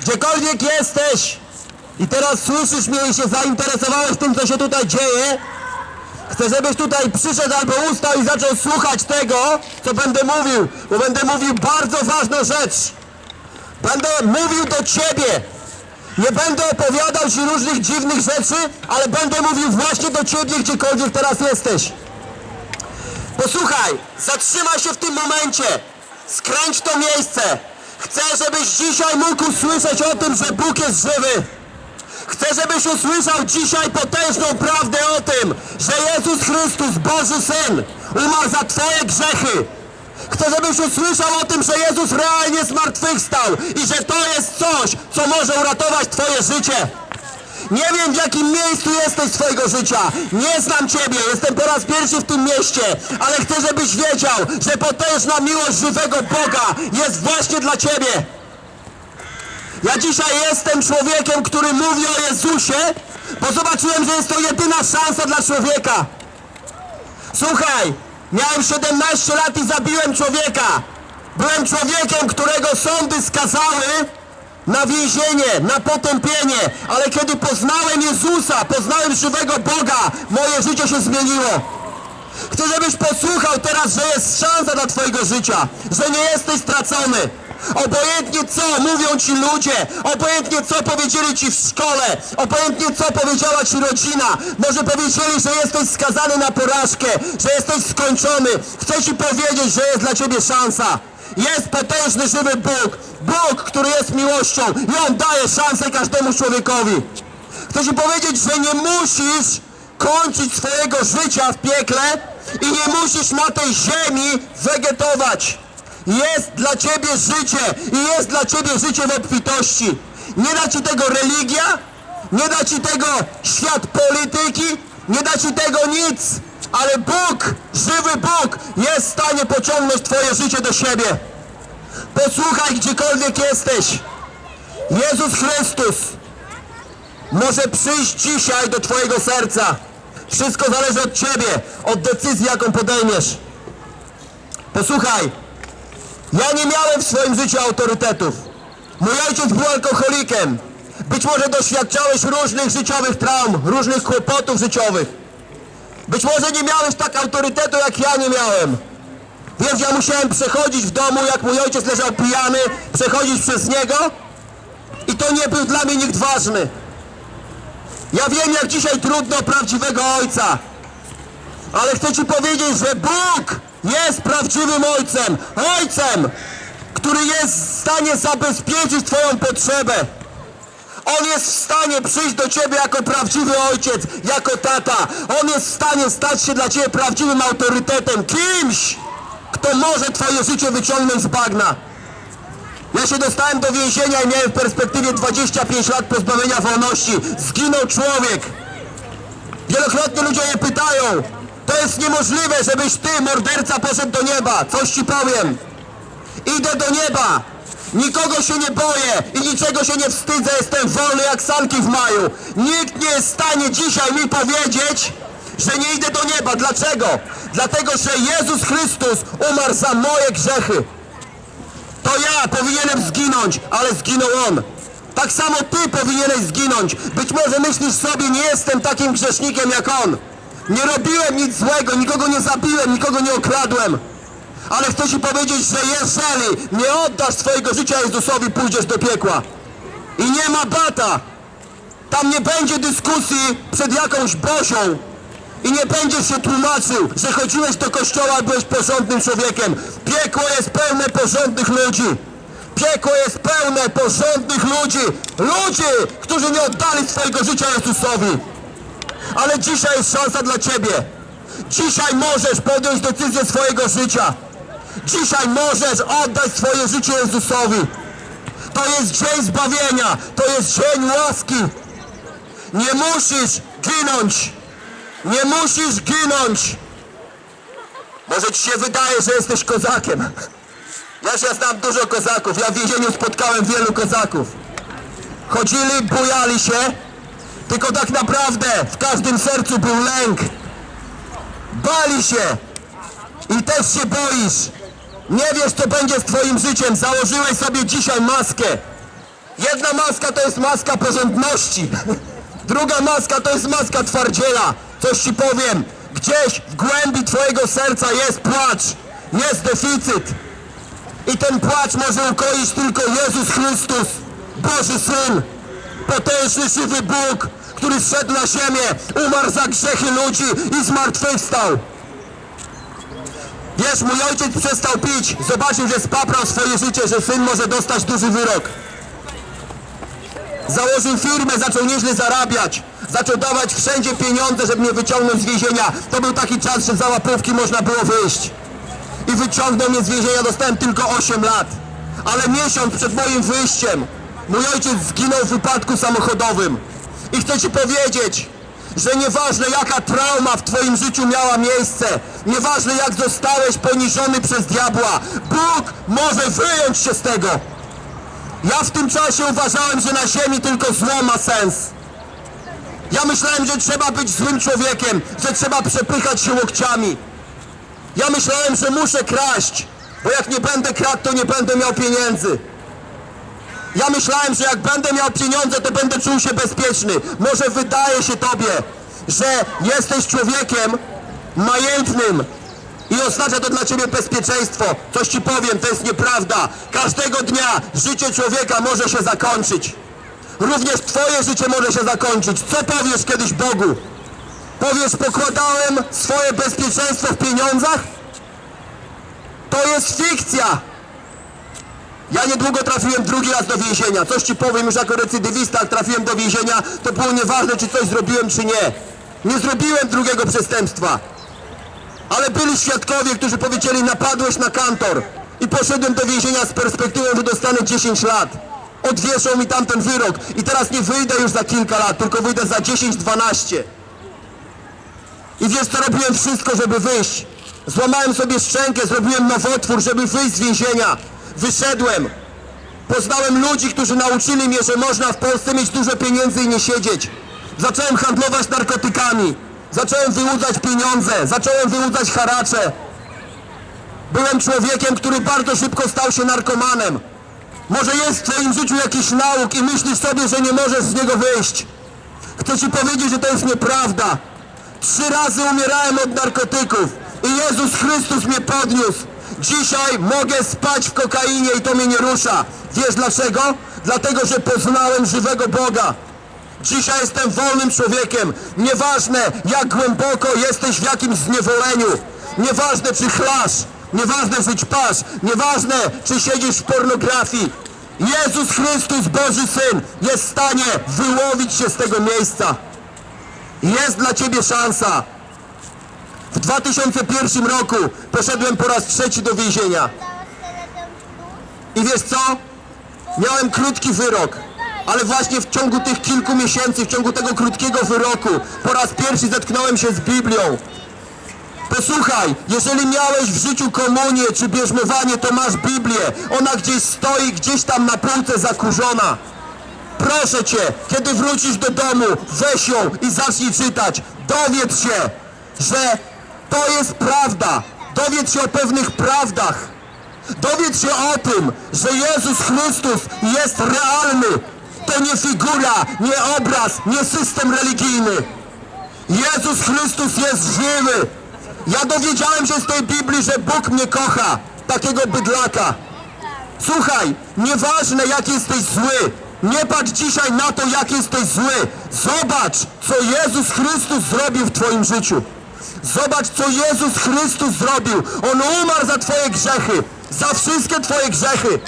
Gdziekolwiek jesteś i teraz słyszysz mnie i się zainteresowałeś tym, co się tutaj dzieje, chcę, żebyś tutaj przyszedł albo ustał i zaczął słuchać tego, co będę mówił, bo będę mówił bardzo ważną rzecz. Będę mówił do ciebie. Nie będę opowiadał ci różnych dziwnych rzeczy, ale będę mówił właśnie do ciebie, gdziekolwiek teraz jesteś. Posłuchaj, zatrzymaj się w tym momencie. Skręć to miejsce. Chcę, żebyś dzisiaj mógł usłyszeć o tym, że Bóg jest żywy. Chcę, żebyś usłyszał dzisiaj potężną prawdę o tym, że Jezus Chrystus, Boży Syn, umarł za Twoje grzechy. Chcę, żebyś usłyszał o tym, że Jezus realnie zmartwychwstał i że to jest coś, co może uratować Twoje życie. Nie wiem w jakim miejscu jesteś swojego życia. Nie znam Ciebie, jestem po raz pierwszy w tym mieście, ale chcę, żebyś wiedział, że potężna miłość żywego Boga jest właśnie dla Ciebie. Ja dzisiaj jestem człowiekiem, który mówi o Jezusie, bo zobaczyłem, że jest to jedyna szansa dla człowieka. Słuchaj, miałem 17 lat i zabiłem człowieka. Byłem człowiekiem, którego sądy skazały na więzienie, na potępienie, ale kiedy poznałem Jezusa, poznałem żywego Boga, moje życie się zmieniło. Chcę, żebyś posłuchał teraz, że jest szansa dla Twojego życia, że nie jesteś stracony. Obojętnie co mówią Ci ludzie, obojętnie co powiedzieli Ci w szkole, obojętnie co powiedziała Ci rodzina, może powiedzieli, że jesteś skazany na porażkę, że jesteś skończony. Chcę Ci powiedzieć, że jest dla Ciebie szansa. Jest potężny, żywy Bóg, Bóg, który jest miłością i On daje szansę każdemu człowiekowi. Chcę Ci powiedzieć, że nie musisz kończyć swojego życia w piekle i nie musisz na tej ziemi wegetować. Jest dla Ciebie życie i jest dla Ciebie życie w obfitości. Nie da Ci tego religia, nie da Ci tego świat polityki, nie da Ci tego nic, ale Bóg, żywy Bóg jest w stanie pociągnąć Twoje życie do siebie. Posłuchaj gdziekolwiek jesteś. Jezus Chrystus może przyjść dzisiaj do Twojego serca. Wszystko zależy od Ciebie, od decyzji, jaką podejmiesz. Posłuchaj, ja nie miałem w swoim życiu autorytetów. Mój ojciec był alkoholikiem. Być może doświadczałeś różnych życiowych traum, różnych kłopotów życiowych. Być może nie miałeś tak autorytetu, jak ja nie miałem. Więc ja musiałem przechodzić w domu, jak mój ojciec leżał pijany, przechodzić przez niego i to nie był dla mnie nikt ważny. Ja wiem, jak dzisiaj trudno prawdziwego ojca. Ale chcę Ci powiedzieć, że Bóg jest prawdziwym ojcem. Ojcem, który jest w stanie zabezpieczyć Twoją potrzebę. On jest w stanie przyjść do Ciebie jako prawdziwy ojciec, jako tata. On jest w stanie stać się dla Ciebie prawdziwym autorytetem, kimś, kto może Twoje życie wyciągnąć z bagna. Ja się dostałem do więzienia i miałem w perspektywie 25 lat pozbawienia wolności. Zginął człowiek. Wielokrotnie ludzie mnie pytają, to jest niemożliwe, żebyś ty, morderca, poszedł do nieba. Coś ci powiem. Idę do nieba. Nikogo się nie boję i niczego się nie wstydzę. Jestem wolny jak sanki w maju. Nikt nie jest w stanie dzisiaj mi powiedzieć, że nie idę do nieba. Dlaczego? Dlatego, że Jezus Chrystus umarł za moje grzechy. To ja powinienem zginąć, ale zginął On. Tak samo ty powinieneś zginąć. Być może myślisz sobie, nie jestem takim grzesznikiem jak On. Nie robiłem nic złego, nikogo nie zabiłem, nikogo nie okradłem. Ale chcę ci powiedzieć, że jeżeli nie oddasz swojego życia Jezusowi, pójdziesz do piekła. I nie ma bata. Tam nie będzie dyskusji przed jakąś Bosią. I nie będziesz się tłumaczył, że chodziłeś do kościoła i byłeś porządnym człowiekiem. Piekło jest pełne porządnych ludzi. Piekło jest pełne porządnych ludzi. Ludzi, którzy nie oddali swojego życia Jezusowi. Ale dzisiaj jest szansa dla Ciebie. Dzisiaj możesz podjąć decyzję swojego życia. Dzisiaj możesz oddać swoje życie Jezusowi. To jest dzień zbawienia. To jest dzień łaski. Nie musisz ginąć. Nie musisz ginąć. Może ci się wydaje, że jesteś kozakiem. Ja się znam dużo kozaków. Ja w więzieniu spotkałem wielu kozaków. Chodzili, bujali się, tylko tak naprawdę w każdym sercu był lęk. Bali się i też się boisz. Nie wiesz, co będzie z twoim życiem. Założyłeś sobie dzisiaj maskę. Jedna maska to jest maska porządności. Druga maska to jest maska twardziela. Coś ci powiem. Gdzieś w głębi twojego serca jest płacz. Jest deficyt. I ten płacz może ukoić tylko Jezus Chrystus, Boży Syn. Potężny, żywy Bóg, który zszedł na ziemię, umarł za grzechy ludzi i zmartwychwstał. Wiesz, mój ojciec przestał pić, zobaczył, że spaprał swoje życie, że syn może dostać duży wyrok. Założył firmę, zaczął nieźle zarabiać. Zaczął dawać wszędzie pieniądze, żeby mnie wyciągnąć z więzienia. To był taki czas, że za łapówki można było wyjść. I wyciągnął mnie z więzienia, dostałem tylko 8 lat. Ale miesiąc przed moim wyjściem mój ojciec zginął w wypadku samochodowym. I chcę ci powiedzieć, że nieważne jaka trauma w twoim życiu miała miejsce, nieważne jak zostałeś poniżony przez diabła, Bóg może wyjąć się z tego. Ja w tym czasie uważałem, że na ziemi tylko zło ma sens. Ja myślałem, że trzeba być złym człowiekiem, że trzeba przepychać się łokciami. Ja myślałem, że muszę kraść, bo jak nie będę kradł, to nie będę miał pieniędzy. Ja myślałem, że jak będę miał pieniądze, to będę czuł się bezpieczny. Może wydaje się tobie, że jesteś człowiekiem majętnym i oznacza to dla ciebie bezpieczeństwo. Coś ci powiem, to jest nieprawda. Każdego dnia życie człowieka może się zakończyć. Również twoje życie może się zakończyć. Co powiesz kiedyś Bogu? Powiesz, pokładałem swoje bezpieczeństwo w pieniądzach? To jest fikcja. Ja niedługo trafiłem drugi raz do więzienia. Coś ci powiem, już jako recydywista, jak trafiłem do więzienia, to było nieważne, czy coś zrobiłem, czy nie. Nie zrobiłem drugiego przestępstwa. Ale byli świadkowie, którzy powiedzieli, napadłeś na kantor. I poszedłem do więzienia z perspektywą, że dostanę 10 lat. Odwieszą mi tamten wyrok. I teraz nie wyjdę już za kilka lat, tylko wyjdę za 10-12. I wiesz co, robiłem wszystko, żeby wyjść. Złamałem sobie szczękę, zrobiłem nowotwór, żeby wyjść z więzienia. Wyszedłem. Poznałem ludzi, którzy nauczyli mnie, że można w Polsce mieć dużo pieniędzy i nie siedzieć. Zacząłem handlować narkotykami. Zacząłem wyłudzać pieniądze. Zacząłem wyłudzać haracze. Byłem człowiekiem, który bardzo szybko stał się narkomanem. Może jest w twoim życiu jakiś nauk i myślisz sobie, że nie możesz z niego wyjść. Chcę ci powiedzieć, że to jest nieprawda. Trzy razy umierałem od narkotyków i Jezus Chrystus mnie podniósł. Dzisiaj mogę spać w kokainie i to mnie nie rusza. Wiesz dlaczego? Dlatego, że poznałem żywego Boga. Dzisiaj jestem wolnym człowiekiem. Nieważne jak głęboko jesteś w jakimś zniewoleniu. Nieważne czy chlasz. Nieważne czy ćpasz. Nieważne czy siedzisz w pornografii. Jezus Chrystus, Boży Syn, jest w stanie wyłowić się z tego miejsca. Jest dla Ciebie szansa. W 2001 roku poszedłem po raz trzeci do więzienia. I wiesz co? Miałem krótki wyrok, ale właśnie w ciągu tych kilku miesięcy, w ciągu tego krótkiego wyroku, po raz pierwszy zetknąłem się z Biblią. Posłuchaj, jeżeli miałeś w życiu komunię czy bierzmowanie, to masz Biblię. Ona gdzieś stoi, gdzieś tam na półce zakurzona. Proszę Cię, kiedy wrócisz do domu, weź ją i zacznij czytać. Dowiedz się, że to jest prawda. Dowiedz się o pewnych prawdach. Dowiedz się o tym, że Jezus Chrystus jest realny. To nie figura, nie obraz, nie system religijny. Jezus Chrystus jest żywy. Ja dowiedziałem się z tej Biblii, że Bóg mnie kocha, takiego bydlaka. Słuchaj, nieważne jak jesteś zły, nie patrz dzisiaj na to, jak jesteś zły. Zobacz, co Jezus Chrystus zrobił w Twoim życiu. Zobacz, co Jezus Chrystus zrobił. On umarł za Twoje grzechy, za wszystkie Twoje grzechy.